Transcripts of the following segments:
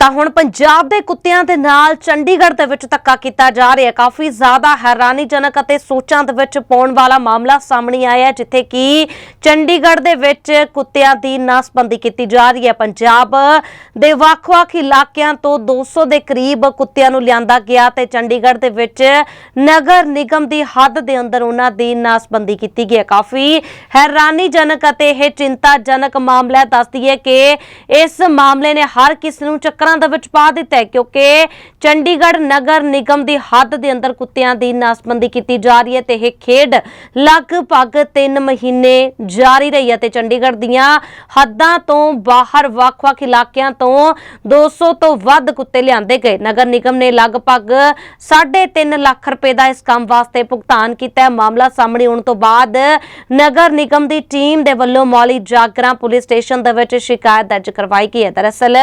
ਤਾਂ ਹੁਣ ਪੰਜਾਬ ਦੇ ਕੁੱਤਿਆਂ ਦੇ ਨਾਲ ਚੰਡੀਗੜ੍ਹ ਦੇ ਵਿੱਚ ਧੱਕਾ ਕੀਤਾ ਜਾ ਰਿਹਾ ਕਾਫੀ ਜ਼ਿਆਦਾ ਹੈਰਾਨੀਜਨਕ ਅਤੇ ਸੋਚਾਂ ਦੇ ਵਿੱਚ ਪਾਉਣ ਵਾਲਾ ਮਾਮਲਾ ਸਾਹਮਣੇ ਆਇਆ ਜਿੱਥੇ ਕਿ ਚੰਡੀਗੜ੍ਹ ਦੇ ਵਿੱਚ ਕੁੱਤਿਆਂ ਦੀ ਨਾਸਬੰਦੀ ਕੀਤੀ ਜਾ ਰਹੀ ਹੈ। ਪੰਜਾਬ ਦੇ ਵੱਖ-ਵੱਖ ਇਲਾਕਿਆਂ ਤੋਂ 200 ਦੇ ਕਰੀਬ ਕੁੱਤਿਆਂ ਨੂੰ ਲਿਆਂਦਾ ਗਿਆ ਤੇ ਚੰਡੀਗੜ੍ਹ ਦੇ ਵਿੱਚ ਨਗਰ ਨਿਗਮ ਦੀ ਹੱਦ ਦੇ ਅੰਦਰ ਉਹਨਾਂ ਦੀ ਨਾਸਬੰਦੀ ਕੀਤੀ ਗਈ ਹੈ। ਕਾਫੀ ਹੈਰਾਨੀਜਨਕ ਅਤੇ ਇਹ ਚਿੰਤਾਜਨਕ ਮਾਮਲਾ ਦੱਸਦੀ ਹੈ ਕਿ ਇਸ ਮਾਮਲੇ ਨੇ ਹਰ ਕਿਸ ਨੂੰ ਚੱਕਰ ਦੇ ਵਿੱਚ ਪਾ ਦਿੱਤਾ ਹੈ ਕਿਉਂਕਿ ਚੰਡੀਗੜ੍ਹ ਨਗਰ ਨਿਗਮ ਦੀ ਹੱਦ ਦੇ ਅੰਦਰ ਕੁੱਤਿਆਂ ਦੀ ਨਾਸਬੰਦੀ ਕੀਤੀ ਜਾ ਰਹੀ ਹੈ ਤੇ ਇਹ ਖੇਡ ਲਗਭਗ 3 ਮਹੀਨੇ ਜਾਰੀ ਰਹੀ ਹੈ ਤੇ ਚੰਡੀਗੜ੍ਹ ਦੀਆਂ ਹੱਦਾਂ ਤੋਂ ਬਾਹਰ ਵੱਖ-ਵੱਖ ਇਲਾਕਿਆਂ ਤੋਂ 200 ਤੋਂ ਵੱਧ ਕੁੱਤੇ ਲਿਆਂਦੇ ਗਏ। ਨਗਰ ਨਿਗਮ ਨੇ ਲਗਭਗ 3.5 ਲੱਖ ਰੁਪਏ ਦਾ ਇਸ ਕੰਮ ਵਾਸਤੇ ਭੁਗਤਾਨ ਕੀਤਾ ਹੈ। ਮਾਮਲਾ ਸਾਹਮਣੇ ਆਉਣ ਤੋਂ ਬਾਅਦ ਨਗਰ ਨਿਗਮ ਦੀ ਟੀਮ ਦੇ ਵੱਲੋਂ ਮੌਲੀ ਜਾਗਰਾ ਪੁਲਿਸ ਸਟੇਸ਼ਨ ਦੇ ਵਿੱਚ ਸ਼ਿਕਾਇਤ ਦਰਜ ਕਰਵਾਈ ਗਈ ਹੈ। ਦਰਅਸਲ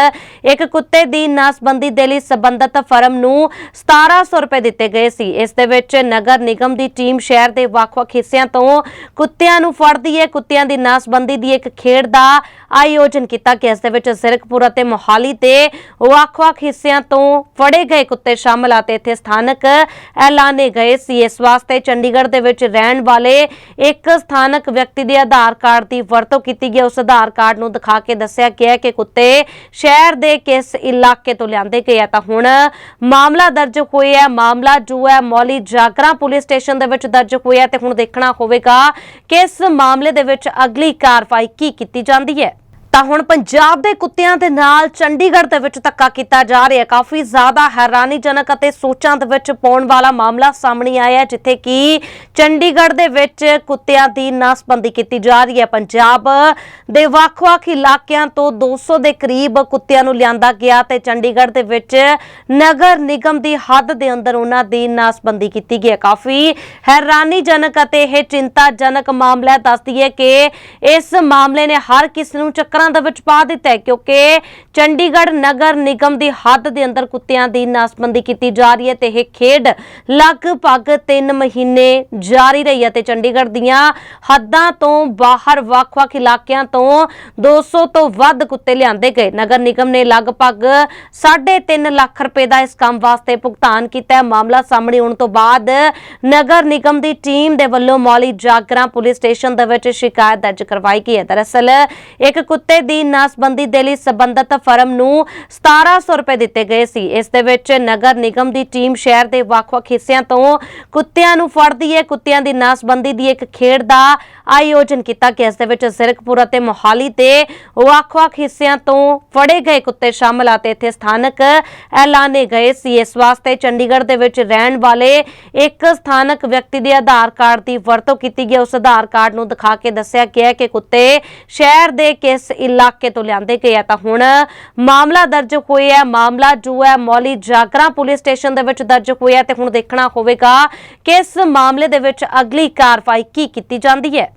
ਇੱਕ ਕੁੱਤੇ ਕੁੱਤੇ ਦੀ ਨਾਸਬੰਦੀ ਦੇ ਲਈ ਸਬੰਧਤ ਫਰਮ ਨੂੰ 1700 ਰੁਪਏ ਦਿੱਤੇ ਗਏ ਸੀ। ਇਸ ਦੇ ਵਿੱਚ ਨਗਰ ਨਿਗਮ ਦੀ ਟੀਮ ਸ਼ਹਿਰ ਦੇ ਵੱਖ-ਵੱਖ ਹਿੱਸਿਆਂ ਤੋਂ ਕੁੱਤਿਆਂ ਨੂੰ ਫੜਦੀ ਹੈ ਕੁੱਤਿਆਂ ਦੀ ਨਾਸਬੰਦੀ ਦੀ ਇੱਕ ਖੇਡ ਦਾ ਆਯੋਜਨ ਕੀਤਾ ਗਿਆ ਇਸ ਦੇ ਵਿੱਚ ਸਿਰਕਪੁਰ ਅਤੇ ਮੋਹਾਲੀ ਤੇ ਵੱਖ-ਵੱਖ ਹਿੱਸਿਆਂ ਤੋਂ ਫੜੇ ਗਏ ਕੁੱਤੇ ਸ਼ਾਮਲ ਆ ਤੇ ਇੱਥੇ ਸਥਾਨਕ ਐਲਾਨੇ ਗਏ ਸੀ। ਇਸ ਵਾਸਤੇ ਚੰਡੀਗੜ੍ਹ ਦੇ ਵਿੱਚ ਰਹਿਣ ਵਾਲੇ ਇੱਕ ਸਥਾਨਕ ਵਿਅਕਤੀ ਦੇ ਆਧਾਰ ਕਾਰਡ ਦੀ ਵਰਤੋਂ ਕੀਤੀ ਗਈ। ਉਸ ਆਧਾਰ ਕਾਰਡ ਨੂੰ ਦਿਖਾ ਕੇ ਦੱਸਿਆ ਗਿਆ ਕਿ ਕੁੱਤੇ ਸ਼ਹਿਰ ਦੇ ਕਿਸ ਇਲਾਕੇ ਤੋਂ ਲਿਆਂਦੇ ਗਏ ਆ। ਤਾਂ ਹੁਣ ਮਾਮਲਾ ਦਰਜ ਹੋਇਆ ਹੈ। ਮਾਮਲਾ ਜੋ ਹੈ ਮੌਲੀ ਜਾਗਰਾ ਪੁਲਿਸ ਸਟੇਸ਼ਨ ਦੇ ਵਿੱਚ ਦਰਜ ਹੋਇਆ ਤੇ ਹੁਣ ਦੇਖਣਾ ਹੋਵੇਗਾ ਕਿਸ ਮਾਮਲੇ ਦੇ ਵਿੱਚ ਅਗਲੀ ਕਾਰਵਾਈ ਕੀ ਕੀਤੀ ਜਾਂਦੀ ਹੈ। ਤਾਂ ਹੁਣ ਪੰਜਾਬ ਦੇ ਕੁੱਤਿਆਂ ਦੇ ਨਾਲ ਚੰਡੀਗੜ੍ਹ ਦੇ ਵਿੱਚ ਧੱਕਾ ਕੀਤਾ ਜਾ ਰਿਹਾ ਕਾਫੀ ਜ਼ਿਆਦਾ ਹੈਰਾਨੀਜਨਕ ਅਤੇ ਸੋਚਾਂ ਦੇ ਵਿੱਚ ਪਾਉਣ ਵਾਲਾ ਮਾਮਲਾ ਸਾਹਮਣੇ ਆਇਆ ਹੈ, ਜਿੱਥੇ ਕਿ ਚੰਡੀਗੜ੍ਹ ਦੇ ਵਿੱਚ ਕੁੱਤਿਆਂ ਦੀ ਨਾਸਬੰਦੀ ਕੀਤੀ ਜਾ ਰਹੀ ਹੈ। ਪੰਜਾਬ ਦੇ ਵੱਖ-ਵੱਖ ਇਲਾਕਿਆਂ ਤੋਂ 200 ਦੇ ਕਰੀਬ ਕੁੱਤਿਆਂ ਨੂੰ ਲਿਆਂਦਾ ਗਿਆ ਤੇ ਚੰਡੀਗੜ੍ਹ ਦੇ ਵਿੱਚ ਨਗਰ ਨਿਗਮ ਦੀ ਹੱਦ ਦੇ ਅੰਦਰ ਉਹਨਾਂ ਦੀ ਨਾਸਬੰਦੀ ਕੀਤੀ ਗਈ ਹੈ। ਕਾਫੀ ਹੈਰਾਨੀਜਨਕ ਅਤੇ ਇਹ ਚਿੰਤਾਜਨਕ ਮਾਮਲਾ ਦੱਸਦੀ ਹੈ ਕਿ ਇਸ ਮਾਮਲੇ ਨੇ ਹਰ ਕਿਸ ਨੂੰ ਚੱਕਰਾਂ ਦੇ ਵਿੱਚ ਪਾ ਦਿੱਤਾ ਹੈ ਕਿਉਂਕਿ ਚੰਡੀਗੜ੍ਹ ਨਗਰ ਨਿਗਮ ਦੀ ਹੱਦ ਦੇ ਅੰਦਰ ਕੁੱਤਿਆਂ ਦੀ ਨਾਸਬੰਦੀ ਕੀਤੀ ਜਾ ਰਹੀ ਹੈ ਤੇ ਇਹ ਖੇਡ ਲਗਭਗ 3 ਮਹੀਨੇ ਜਾਰੀ ਰਹੀ ਹੈ ਤੇ ਚੰਡੀਗੜ੍ਹ ਦੀਆਂ ਹੱਦਾਂ ਤੋਂ ਬਾਹਰ ਵੱਖ-ਵੱਖ ਇਲਾਕਿਆਂ ਤੋਂ 200 ਤੋਂ ਵੱਧ ਕੁੱਤੇ ਲਿਆਂਦੇ ਗਏ। ਨਗਰ ਨਿਗਮ ਨੇ ਲਗਭਗ 3.5 ਲੱਖ ਰੁਪਏ ਦਾ ਇਸ ਕੰਮ ਵਾਸਤੇ ਭੁਗਤਾਨ ਕੀਤਾ ਹੈ। ਮਾਮਲਾ ਸਾਹਮਣੇ ਆਉਣ ਤੋਂ ਬਾਅਦ ਨਗਰ ਨਿਗਮ ਦੀ ਟੀਮ ਦੇ ਵੱਲੋਂ ਮੌਲੀ ਜਾਗਰਾ ਪੁਲਿਸ ਸਟੇਸ਼ਨ ਦੇ ਵਿੱਚ ਸ਼ਿਕਾਇਤ ਦਰਜ ਕਰਵਾਈ ਗਈ ਹੈ। ਦਰਅਸਲ, ਇੱਕ ਕੁੱਤੇ ਦੀ ਨਾਸਬੰਦੀ ਦੇ ਲਈ ਸਬੰਧਤ ਫਰਮ ਨੂੰ 1700 ਰੁਪਏ ਦਿੱਤੇ ਗਏ ਸੀ। ਇਸ ਦੇ ਵਿੱਚ ਨਗਰ ਨਿਗਮ ਦੀ ਟੀਮ ਸ਼ਹਿਰ ਦੇ ਵੱਖ-ਵੱਖ ਹਿੱਸਿਆਂ ਤੋਂ ਕੁੱਤਿਆਂ ਨੂੰ ਫੜਦੀ ਹੈ ਕੁੱਤਿਆਂ ਦੀ ਨਾਸਬੰਦੀ ਦੀ ਇੱਕ ਖੇਡ ਦਾ ਆਯੋਜਨ ਕੀਤਾ ਗਿਆ ਇਸ ਦੇ ਵਿੱਚ ਸਿਰਕਪੁਰ ਅਤੇ ਮੋਹਾਲੀ ਦੇ ਵੱਖ-ਵੱਖ ਹਿੱਸਿਆਂ ਤੋਂ ਫੜੇ ਗਏ ਕੁੱਤੇ ਸ਼ਾਮਲ ਆ ਤੇ ਇੱਥੇ ਸਥਾਨਕ ਐਲਾਨੇ ਗਏ ਸੀ। ਇਸ ਵਾਸਤੇ ਚੰਡੀਗੜ੍ਹ ਦੇ ਵਿੱਚ ਰਹਿਣ ਵਾਲੇ ਇੱਕ ਸਥਾਨਕ ਵਿਅਕਤੀ ਦੇ ਆਧਾਰ ਕਾਰਡ ਦੀ ਵਰਤੋਂ ਕੀਤੀ ਗਈ। ਉਸ ਆਧਾਰ ਕਾਰਡ ਨੂੰ ਦਿਖਾ ਕੇ ਦੱਸਿਆ ਗਿਆ ਕਿ ਕੁੱਤੇ ਸ਼ਹਿਰ ਦੇ ਕਿਸ ਇਲਾਕੇ ਤੋਂ ਲਿਆਂਦੇ ਗਏ ਆ। ਤਾਂ ਹੁਣ ਮਾਮਲਾ ਦਰਜ ਹੋਇਆ ਮਾਮਲਾ ਜੋ ਹੈ ਮੌਲੀ ਜਾਗਰਾ ਪੁਲਿਸ ਸਟੇਸ਼ਨ ਦੇ ਵਿੱਚ ਦਰਜ ਹੋਇਆ ਤੇ ਹੁਣ ਦੇਖਣਾ ਹੋਵੇਗਾ ਕਿ ਇਸ ਮਾਮਲੇ ਦੇ ਵਿੱਚ ਅਗਲੀ ਕਾਰਵਾਈ ਕੀ ਕੀਤੀ ਜਾਂਦੀ ਹੈ।